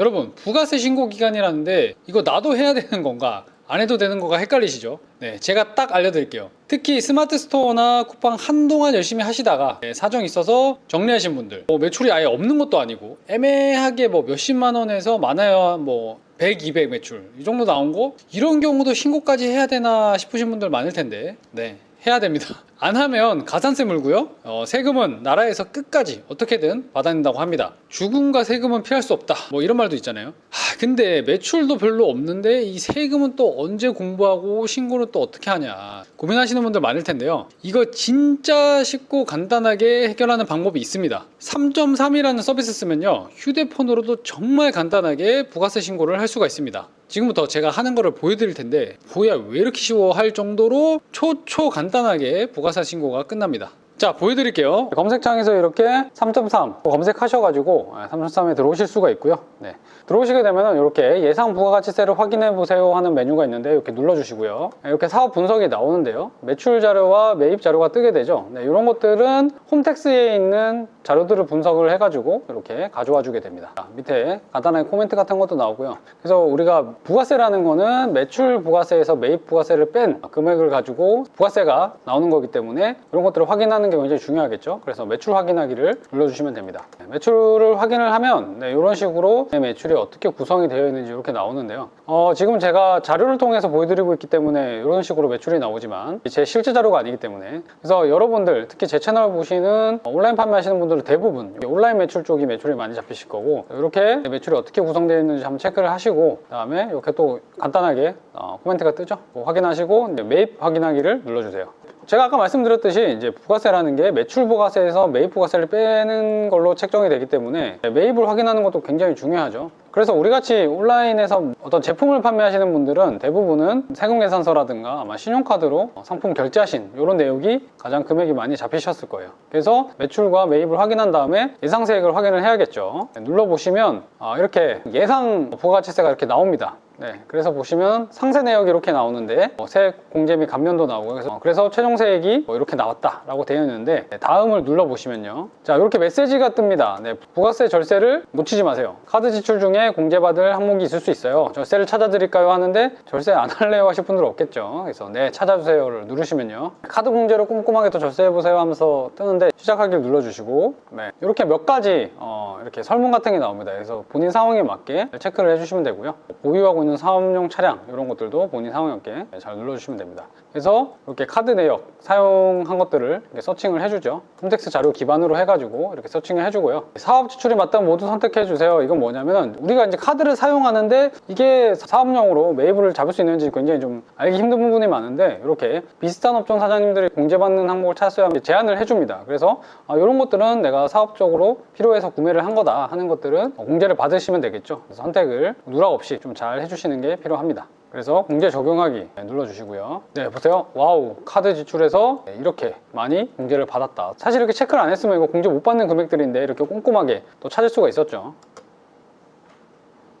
여러분 부가세 신고 기간이라는데 이거 나도 해야 되는 건가 안 해도 되는 거가 헷갈리시죠? 네, 제가 딱 알려드릴게요. 특히 스마트 스토어나 쿠팡 한동안 열심히 하시다가 네, 사정 있어서 정리하신 분들, 뭐 매출이 아예 없는 것도 아니고 애매하게 뭐 몇십만 원에서 많아야 뭐 100, 200 매출 이 정도 나온 거 이런 경우도 신고까지 해야 되나 싶으신 분들 많을 텐데, 네. 해야 됩니다. 안 하면 가산세 물고요. 어, 세금은 나라에서 끝까지 어떻게든 받아낸다고 합니다. 죽음과 세금은 피할 수 없다. 뭐 이런 말도 있잖아요. 하, 근데 매출도 별로 없는데 이 세금은 또 언제 공부하고 신고는 또 어떻게 하냐 고민하시는 분들 많을 텐데요. 이거 진짜 쉽고 간단하게 해결하는 방법이 있습니다. 3.3이라는 서비스 쓰면요. 휴대폰으로도 정말 간단하게 부가세 신고를 할 수가 있습니다. 지금부터 제가 하는 거를 보여드릴 텐데 뭐야 왜 이렇게 쉬워 할 정도로 초초 간단하게 부가세 신고가 끝납니다. 자 보여드릴게요. 검색창에서 이렇게 3.3 검색하셔가지고 3.3에 들어오실 수가 있고요. 네. 들어오시게 되면 이렇게 예상 부가가치세를 확인해 보세요 하는 메뉴가 있는데 이렇게 눌러주시고요. 이렇게 사업 분석이 나오는데요. 매출 자료와 매입 자료가 뜨게 되죠. 네, 이런 것들은 홈택스에 있는 자료들을 분석을 해가지고 이렇게 가져와 주게 됩니다. 자, 밑에 간단하게 코멘트 같은 것도 나오고요. 그래서 우리가 부가세라는 거는 매출 부가세에서 매입 부가세를 뺀 금액을 가지고 부가세가 나오는 거기 때문에 이런 것들을 확인하는 게 굉장히 중요하겠죠. 그래서 매출 확인하기를 눌러주시면 됩니다. 네, 매출을 확인을 하면 네, 이런 식으로 내 매출이 어떻게 구성이 되어 있는지 이렇게 나오는데요. 어, 지금 제가 자료를 통해서 보여드리고 있기 때문에 이런 식으로 매출이 나오지만 제 실제 자료가 아니기 때문에 그래서 여러분들 특히 제 채널 보시는 온라인 판매하시는 분들은 대부분 온라인 매출 쪽이 매출이 많이 잡히실 거고 이렇게 매출이 어떻게 구성되어 있는지 한번 체크를 하시고 그다음에 이렇게 또 간단하게 어, 코멘트가 뜨죠. 그거 확인하시고 이제 매입 확인하기를 눌러주세요. 제가 아까 말씀드렸듯이 이제 부가세라는 게 매출 부가세에서 매입 부가세를 빼는 걸로 책정이 되기 때문에 매입을 확인하는 것도 굉장히 중요하죠. 그래서 우리 같이 온라인에서 어떤 제품을 판매하시는 분들은 대부분은 세금 계산서라든가 아마 신용카드로 상품 결제하신 이런 내역이 가장 금액이 많이 잡히셨을 거예요. 그래서 매출과 매입을 확인한 다음에 예상세액을 확인을 해야겠죠. 눌러보시면 아, 이렇게 예상 부가가치세가 이렇게 나옵니다. 네, 그래서 보시면 상세 내역이 이렇게 나오는데 뭐 세액 공제 및 감면도 나오고요. 그래서, 그래서 최종 세액이 뭐 이렇게 나왔다라고 되어 있는데 네, 다음을 눌러 보시면요. 자, 이렇게 메시지가 뜹니다. 네, 부가세 절세를 놓치지 마세요. 카드 지출 중에 공제받을 항목이 있을 수 있어요. 절세를 찾아드릴까요 하는데 절세 안 할래요 하실 분들 없겠죠. 그래서 네, 찾아주세요를 누르시면요. 카드 공제로 꼼꼼하게 또 절세해 보세요 하면서 뜨는데 시작하기를 눌러주시고 네, 이렇게 몇 가지 어, 이렇게 설문 같은 게 나옵니다. 그래서 본인 상황에 맞게 체크를 해주시면 되고요. 보유하고 있는 사업용 차량 이런 것들도 본인 상황에 맞게 잘 눌러주시면 됩니다. 그래서 이렇게 카드 내역 사용한 것들을 서칭을 해주죠. 홈택스 자료 기반으로 해가지고 이렇게 서칭을 해주고요. 사업 지출이 맞다면 모두 선택해 주세요. 이건 뭐냐면 우리가 이제 카드를 사용하는데 이게 사업용으로 매입을 잡을 수 있는지 굉장히 좀 알기 힘든 부분이 많은데 이렇게 비슷한 업종 사장님들이 공제받는 항목을 찾았어야 제안을 해줍니다. 그래서 아, 이런 것들은 내가 사업적으로 필요해서 구매를 한 거다 하는 것들은 공제를 받으시면 되겠죠. 그래서 선택을 누락 없이 좀 잘 해주시 는 게 필요합니다. 그래서 공제 적용하기 네, 눌러주시고요. 네, 보세요. 와우, 카드 지출에서 네, 이렇게 많이 공제를 받았다. 사실 이렇게 체크를 안 했으면 이거 공제 못 받는 금액들인데 이렇게 꼼꼼하게 또 찾을 수가 있었죠.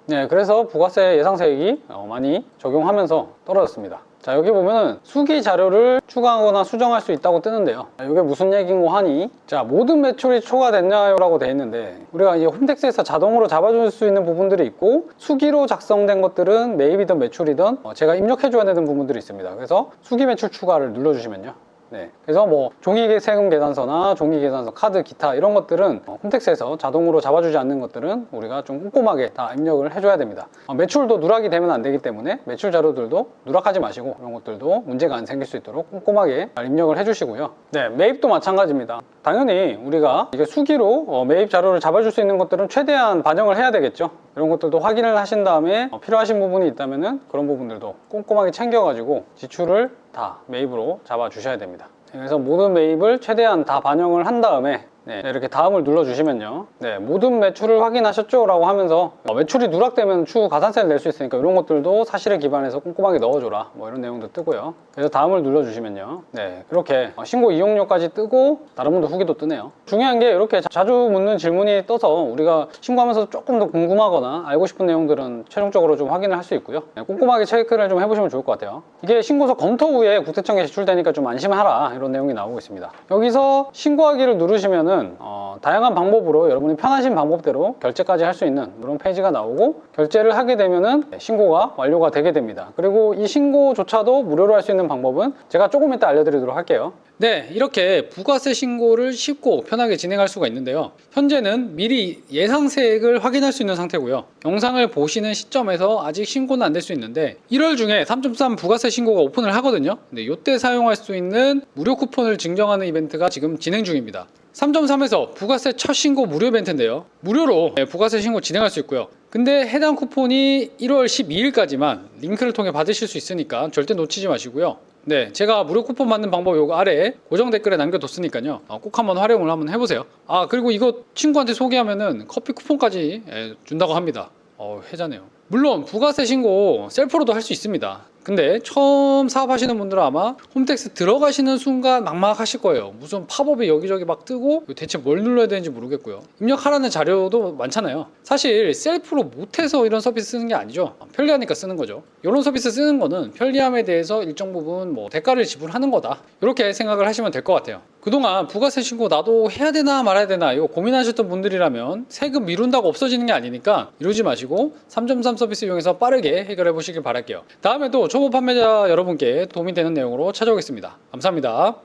네, 그래서 부가세 예상세액이 어, 많이 적용하면서 떨어졌습니다. 자, 여기 보면은 수기 자료를 추가하거나 수정할 수 있다고 뜨는데요. 자, 이게 무슨 얘기인고 하니? 자, 모든 매출이 초과됐나요? 라고 돼 있는데, 우리가 이제 홈택스에서 자동으로 잡아줄 수 있는 부분들이 있고, 수기로 작성된 것들은 매입이든 매출이든 어, 제가 입력해줘야 되는 부분들이 있습니다. 그래서 수기 매출 추가를 눌러주시면요. 네. 그래서 뭐 종이 세금 계산서나 종이 계산서, 카드, 기타 이런 것들은 어, 홈택스에서 자동으로 잡아주지 않는 것들은 우리가 좀 꼼꼼하게 다 입력을 해줘야 됩니다. 어, 매출도 누락이 되면 안 되기 때문에 매출 자료들도 누락하지 마시고 이런 것들도 문제가 안 생길 수 있도록 꼼꼼하게 잘 입력을 해주시고요. 네, 매입도 마찬가지입니다. 당연히 우리가 이게 수기로 어, 매입 자료를 잡아줄 수 있는 것들은 최대한 반영을 해야 되겠죠. 이런 것들도 확인을 하신 다음에 어, 필요하신 부분이 있다면은 그런 부분들도 꼼꼼하게 챙겨가지고 지출을 다 매입으로 잡아 주셔야 됩니다. 그래서 모든 매입을 최대한 다 반영을 한 다음에 네, 이렇게 다음을 눌러주시면요. 네, 모든 매출을 확인하셨죠? 라고 하면서 어, 매출이 누락되면 추후 가산세를 낼 수 있으니까 이런 것들도 사실에 기반해서 꼼꼼하게 넣어줘라. 뭐 이런 내용도 뜨고요. 그래서 다음을 눌러주시면요. 네, 그렇게 어, 신고 이용료까지 뜨고 다른 분도 후기도 뜨네요. 중요한 게 이렇게 자- 자주 묻는 질문이 떠서 우리가 신고하면서 조금 더 궁금하거나 알고 싶은 내용들은 최종적으로 좀 확인을 할 수 있고요. 네, 꼼꼼하게 체크를 좀 해보시면 좋을 것 같아요. 이게 신고서 검토 후에 국세청에 제출되니까 좀 안심하라 이런 내용이 나오고 있습니다. 여기서 신고하기를 누르시면은 보시면은 어, 다양한 방법으로 여러분이 편하신 방법대로 결제까지 할 수 있는 그런 페이지가 나오고 결제를 하게 되면은 신고가 완료가 되게 됩니다. 그리고 이 신고조차도 무료로 할 수 있는 방법은 제가 조금 이따 알려드리도록 할게요. 네, 이렇게 부가세 신고를 쉽고 편하게 진행할 수가 있는데요. 현재는 미리 예상 세액을 확인할 수 있는 상태고요. 영상을 보시는 시점에서 아직 신고는 안 될 수 있는데 1월 중에 3.3 부가세 신고가 오픈을 하거든요. 근데 이때 사용할 수 있는 무료 쿠폰을 증정하는 이벤트가 지금 진행 중입니다. 3.3에서 부가세 첫 신고 무료 이벤트인데요. 무료로 네, 부가세 신고 진행할 수 있고요. 근데 해당 쿠폰이 1월 12일까지만 링크를 통해 받으실 수 있으니까 절대 놓치지 마시고요. 네, 제가 무료 쿠폰 받는 방법 요거 아래에 고정 댓글에 남겨뒀으니까요. 어, 꼭 한번 활용을 한번 해보세요. 아 그리고 이거 친구한테 소개하면은 커피 쿠폰까지 예, 준다고 합니다. 어, 회자네요. 물론 부가세 신고 셀프로도 할 수 있습니다. 근데 처음 사업하시는 분들은 아마 홈택스 들어가시는 순간 막막하실 거예요. 무슨 팝업이 여기저기 막 뜨고 대체 뭘 눌러야 되는지 모르겠고요. 입력하라는 자료도 많잖아요. 사실 셀프로 못해서 이런 서비스 쓰는 게 아니죠. 편리하니까 쓰는 거죠. 이런 서비스 쓰는 거는 편리함에 대해서 일정 부분 뭐 대가를 지불하는 거다. 이렇게 생각을 하시면 될 것 같아요. 그동안 부가세 신고 나도 해야 되나 말아야 되나 이거 고민하셨던 분들이라면 세금 미룬다고 없어지는 게 아니니까 이러지 마시고 3.3 서비스 이용해서 빠르게 해결해 보시길 바랄게요. 다음에도 초보 판매자 여러분께 도움이 되는 내용으로 찾아오겠습니다. 감사합니다.